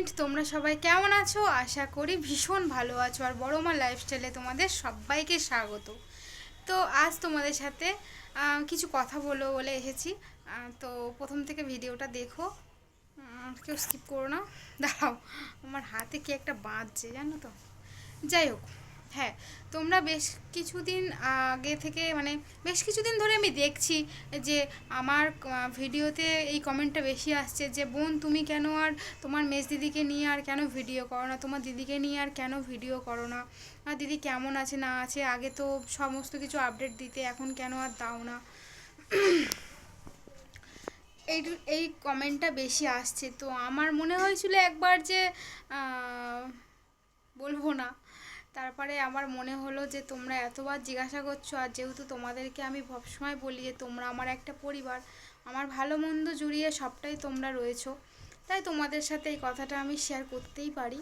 Friend তোমরা সবাই কেমন আছো? আশা করি ভীষণ ভালো আছো আর বড় মা লাইফস্টাইলে তোমাদের সবাইকে স্বাগত। তো আজ তোমাদের সাথে কিছু কথা বলব বলে এসেছি। তো প্রথম থেকে ভিডিওটা দেখো। কেউ স্কিপ করো না। দাঁড়াও, আমার হাতে কি একটা বাঁধছে জানো তো? যাই হোক হ্যাঁ তোমরা বেশ কিছুদিন আগে থেকে মানে বেশ কিছুদিন ধরে আমি দেখছি যে আমার ভিডিওতে এই কমেন্টটা বেশি আসছে যে, বোন, তুমি কেন আর তোমার মেজ দিদিকে নিয়ে আর কেন ভিডিও করো না? তোমার দিদিকে নিয়ে আর কেন ভিডিও করো না? আর দিদি কেমন আছে, না আছে? আগে তো সমস্ত কিছু আপডেট দিতে, এখন কেন আর দাও না? এই এই কমেন্টটা বেশি আসছে। তো আমার মনে হয়েছিল একবার যে বলব না তারপরে আমার মনে হলো যে তোমরা এতবার জিজ্ঞাসা করছ আর যেহেতু তোমাদেরকে আমি সবসময় বলি যে তোমরা আমার একটা পরিবার, আমার ভালো মন্দ জুড়িয়ে সবটাই তোমরা রয়েছো, তাই তোমাদের সাথে এই কথাটা আমি শেয়ার করতেই পারি।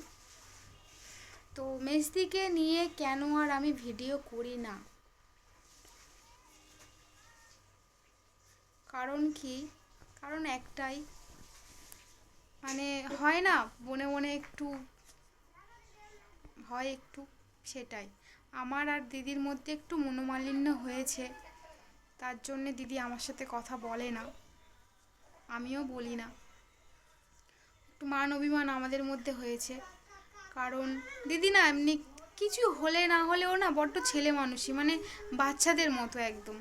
তো মেজদিকে নিয়ে কেন আর আমি ভিডিও করি না? কারণ কি? কারণ একটাই মানে হয় না মনে মনে একটু, হয় একটু। সেটাই। আমার আর দিদির মধ্যে একটু মনোমালিন্য হয়েছে। তার জন্যে দিদি আমার সাথে কথা বলে না। আমিও বলি না। একটু মান অভিমান আমাদের মধ্যে হয়েছে। কারণ দিদি না এমনি কিছু হলে না হলেও না বড্ড ছেলে মানুষই মানে বাচ্চাদের মতো একদম।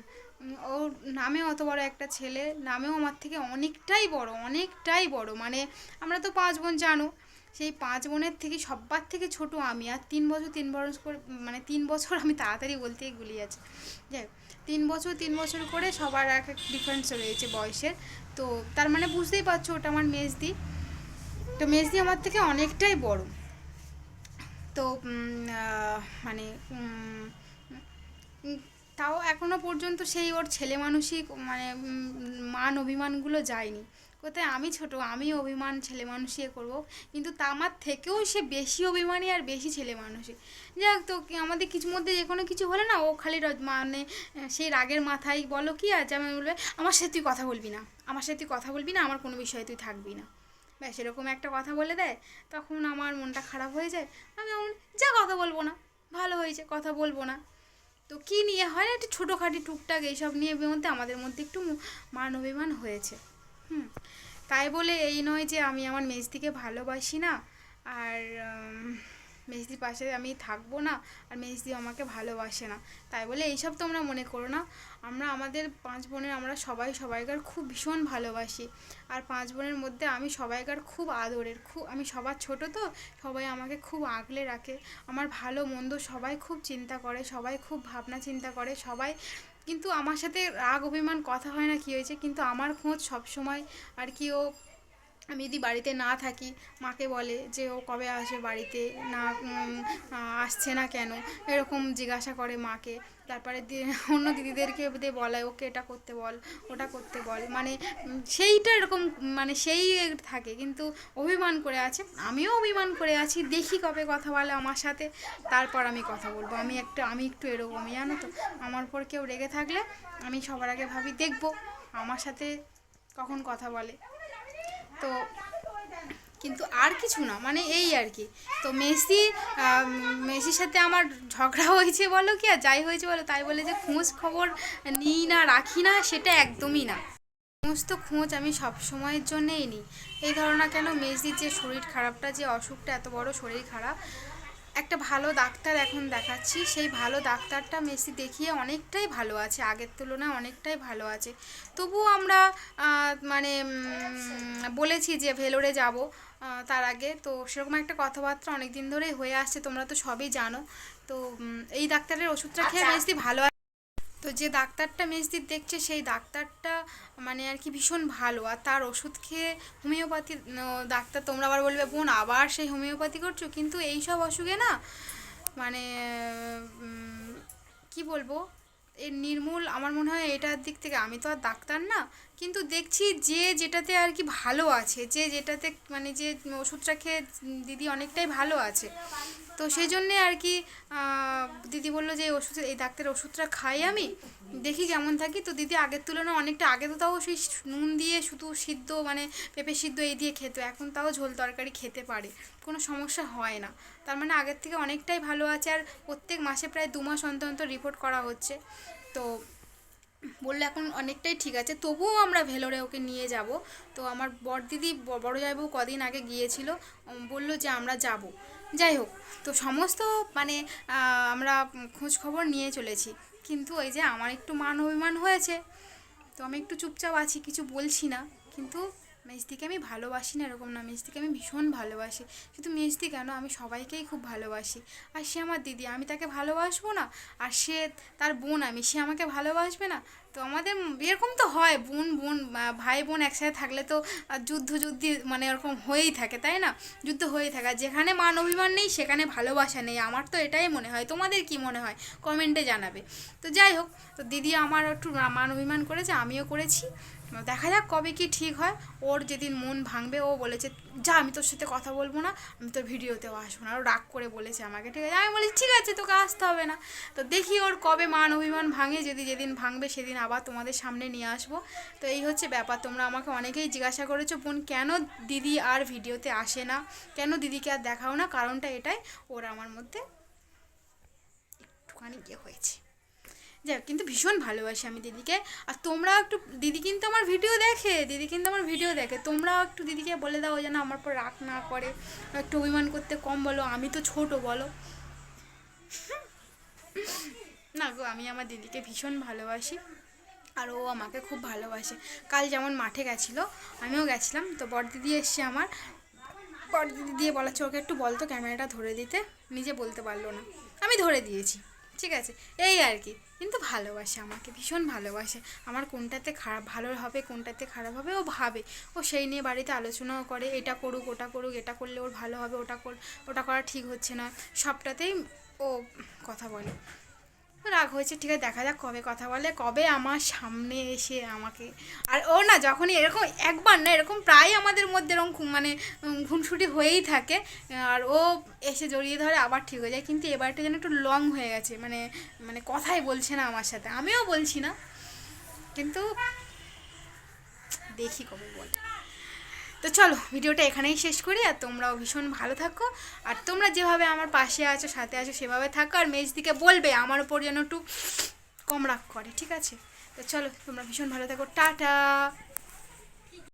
ওর নামে অত বড় একটা ছেলে, নামেও আমার থেকে অনেকটাই বড় অনেকটাই বড়। মানে আমরা তো পাঁচ বোন জানো সেই পাঁচ বোনের থেকে সবার থেকে ছোট আমি, আর তিন বছর তিন বছর করে মানে তিন বছর আমি তাড়াতাড়ি বলতেই গুলি আছে। যাই তিন বছর তিন বছর করে সবার এক এক ডিফারেন্স রয়েছে বয়সের। তো তার মানে বুঝতেই পারছ, ওটা আমার মেজদি। তো মেজদি আমার থেকে অনেকটাই বড়। তো মানে তাও এখনও পর্যন্ত সেই ওর ছেলে মানুষই মানে মান, অভিমানগুলো যায়নি। কোথায়? আমি ছোট, আমি অভিমান ছেলে মানুষই এ করব। কিন্তু তা আমার থেকেও সে বেশি অভিমানী আর বেশি ছেলে মানুষই যাই হোক তো আমাদের কিছু মধ্যে যে কোনো কিছু হলে না, ও খালি মানে সেই রাগের মাথায় বলো কি, আর যেমন বলবে, আমার সাথে তুই কথা বলবি না, আমার সাথে তুই কথা বলবি না, আমার কোনো বিষয়ে তুই থাকবি না। ব্যাস, এরকম একটা কথা বলে দেয়, তখন আমার মনটা খারাপ হয়ে যায়। আমি এমন যা কথা বলব না, ভালো হয়েছে, কথা বলব না। তো কী নিয়ে হয় না, একটু ছোটোখাটি টুকটাক এইসব নিয়ে মধ্যে আমাদের মধ্যে একটু মান অভিমান হয়েছে। হুম তাই বলে এই নয় যে আমি আমার মেজদিকে ভালোবাসি না। আর মেজদির পাশে আমি থাকব না আর মেজদি আমাকে ভালোবাসে না। তাই বলে এইসব তোমরা মনে করো না। আমরা আমাদের পাঁচ বোনের আমরা সবাই সবাইকার খুব ভীষণ ভালোবাসি। আর পাঁচ বোনের মধ্যে আমি সবাইকার খুব আদরের। খুব আমি সবার ছোট তো, সবাই আমাকে খুব আগলে রাখে। আমার ভালো মন্দ সবাই খুব চিন্তা করে, সবাই খুব ভাবনা চিন্তা করে, সবাই কিন্তু আমার সাথে রাগ, অভিমান, কথা হয় না কী হয়েছে, কিন্তু আমার খোঁজ সবসময় আর কি ও আমি যদি বাড়িতে না থাকি, মাকে বলে যে ও কবে আসবে বাড়িতে, না আসছে না কেন? এরকম জিজ্ঞাসা করে মাকে। তারপরে অন্য দিদিদেরকে দিয়ে বলায় ওকে এটা করতে বল, ওটা করতে বল। মানে সেইটা এরকম মানে সেই থাকে। কিন্তু অভিমান করে আছে, আমিও অভিমান করে আছি। দেখি কবে কথা বলে আমার সাথে, তারপর আমি কথা বলব। আমি একটা, আমি একটু এরকমই, জানো তো? আমার উপর কেউ রেগে থাকলে, আমি সবার আগে ভাবি, দেখব। আমার সাথে কখন কথা বলে। তো কিন্তু আর কিছু না মানে এই আর কি। তো মেসি মেসির সাথে আমার ঝগড়া হয়েছে বলো কি আর যাই হয়েছে বলো, তাই বলে যে খোঁজ খবর নিই না, রাখি না, সেটা একদমই না। সমস্ত খোঁজ, আমি সব সময়ের জন্যেই নিই। এই ধারণা কেন মেসির যে শরীর খারাপটা, যে অসুখটা, এত বড় শরীর খারাপ একটা ভালো ডাক্তার এখন দেখাচ্ছি। সেই ভালো ডাক্তারটা মেসি দেখিয়ে অনেকটাই ভালো আছে। আগের তুলনায় অনেকটাই ভালো আছে। তবুও আমরা মানে বলেছি যে ভেলোরে যাব তার আগে। তো সেরকম একটা কথাবার্তা অনেক দিন ধরেই হয়ে আসছে তোমরা তো সবই জানো। তো এই ডাক্তারের ওষুধটা খেয়ে মেসি ভালো তো যে ডাক্তারটা মেজদির দেখছে, সেই ডাক্তারটা মানে আর কি ভীষণ ভালো। আর তার ওষুধ খেয়ে হোমিওপ্যাথি ডাক্তার তোমরা আবার বলবে, বোন, আবার সেই হোমিওপ্যাথি করছ? কিন্তু এই সব অসুখে না মানে কি বলব? এর নির্মূল, আমার মনে হয় এটার দিক থেকে আমি তো আর ডাক্তার না কিন্তু দেখছি যে যেটাতে আর কি ভালো আছে, যে যেটাতে মানে যে ওষুধটা খেয়ে দিদি অনেকটাই ভালো আছে। তো সেই জন্যে আর কি দিদি বলল যে ওষুধ, এই ডাক্তারের ওষুধটা খাই আমি, দেখি কেমন থাকি। তো দিদি আগের তুলনায় অনেকটা আগে তো তাও সেই নুন দিয়ে শুধু সিদ্ধ মানে পেঁপে সিদ্ধ এই দিয়ে খেত, এখন তাও ঝোল তরকারি খেতে পারে, কোনো সমস্যা হয় না। তার মানে আগের থেকে অনেকটাই ভালো আছে, আর প্রত্যেক মাসে প্রায় দু মাস অন্তর অন্তর রিপোর্ট করা হচ্ছে। তো বললে এখন অনেকটাই ঠিক আছে, তবুও আমরা ভেলোরে ওকে নিয়ে যাব। তো আমার বড় দিদি বড় যাইবু কদিন আগে গিয়েছিল বলল বলল যে আমরা যাব। যাই হোক, তো সমস্ত মানে আমরা খোঁজ খবর নিয়ে চলেছি। কিন্তু ওই যে আমার একটু মান অভিমান হয়েছে, তো আমি একটু চুপচাপ আছি, কিছু বলছি না। কিন্তু মেজদিকে আমি ভালোবাসি না এরকম না মেজদিকে আমি ভীষণ ভালোবাসি। শুধু মেজদি কেন? আমি সবাইকেই খুব ভালোবাসি। আর সে আমার দিদি, আমি তাকে ভালোবাসবো না? আর সে তার বোন, আমি, সে আমাকে ভালোবাসবে না? তো আমাদের এরকম তো হয়, বোন বোন ভাই, বোন একসাথে থাকলে তো যুদ্ধ যুদ্ধি মানে এরকম হয়েই থাকে, তাই না? যুদ্ধ হয়েই থাকে। যেখানে মান অভিমান নেই, সেখানে ভালোবাসা নেই। আমার তো এটাই মনে হয়। তোমাদের কি মনে হয়? কমেন্টে জানাবে। তো যাই হোক, তো দিদি আমার একটু মান অভিমান করেছে, আমিও করেছি। দেখা যাক কবে কি ঠিক হয়। ওর যেদিন মন ভাঙবে, ও বলেছে, যা, আমি তোর সাথে কথা বলব না, আমি তোর ভিডিওতেও আসব না। আরও রাগ করে বলেছে আমাকে, ঠিক আছে, আমি বলি ঠিক আছে, তোকে আসতে হবে না। তো দেখি ওর কবে মান অভিমান ভাঙে, যদি যেদিন ভাঙবে, সেদিন আবার তোমাদের সামনে নিয়ে আসব। তো এই হচ্ছে ব্যাপার, তোমরা আমাকে অনেকেই জিজ্ঞাসা করেছ, বোন, কেন দিদি আর ভিডিওতে আসে না? কেন দিদিকে আর দেখাও না? কারণটা এটাই, ওর আমার মধ্যে একটুখানি ইয়ে হয়েছে। যাই কিন্তু ভীষণ ভালোবাসি আমি দিদিকে। আর তোমরাও একটু, দিদি কিন্তু আমার ভিডিও দেখে, দিদি কিন্তু আমার ভিডিও দেখে। তোমরাও একটু দিদিকে বলে দাও যেন আমার পর রাগ না করে, একটু অভিমান করতে কম বলো, আমি তো ছোট, বলো। না গো, আমি আমার দিদিকে ভীষণ ভালোবাসি। আর ও আমাকে খুব ভালোবাসে। কাল যেমন মাঠে গেছিল, আমিও গেছিলাম। তো বড় দিদি এসছে আমার। বড় দিদি দিয়ে বলাচ্ছে, ওকে একটু বলতো ক্যামেরাটা ধরে দিতে। নিজে বলতে পারল না। আমি ধরে দিয়েছি, ঠিক আছে? এই আর কি। কিন্তু ভালোবাসে আমাকে, ভীষণ ভালোবাসে। আমার কোনটাতে খারাপ, ভালো হবে, কোনটাতে খারাপ হবে, ও ভাবে। ও সেই নিয়ে বাড়িতে আলোচনাও করে, এটা করুক, ওটা করুক, এটা করলে ওর ভালো হবে, ওটা কর, ওটা করা ঠিক হচ্ছে না। সবটাতেই ও কথা বলে। রাগ হয়েছে ঠিক আছে দেখা যাক কবে কথা বলে কবে আমার সামনে এসে আমাকে। আর ও না যখনই এরকম একবার না এরকম প্রায় আমাদের মধ্যে এরকম মানে উম, খুনসুটি হয়েই থাকে আর ও এসে জড়িয়ে ধরে আবার ঠিক হয়ে যায়। কিন্তু এবারটা যেন একটু লং হয়ে গেছে মানে মানে কথাই বলছে না আমার সাথে। আমিও বলছি না কিন্তু দেখি কবে বলে। তো চলো, ভিডিওটা এখানেই শেষ করি আর তোমরাও ভীষণ ভালো থাকো। আর তোমরা যেভাবে আমার পাশে আছো, সাথে আছো, সেভাবে থাকো আর মেজদিকে বলবে আমার ওপর যেন একটু কম রাগ করে, ঠিক আছে? তো চলো, তোমরা ভীষণ ভালো থাকো, টাটা!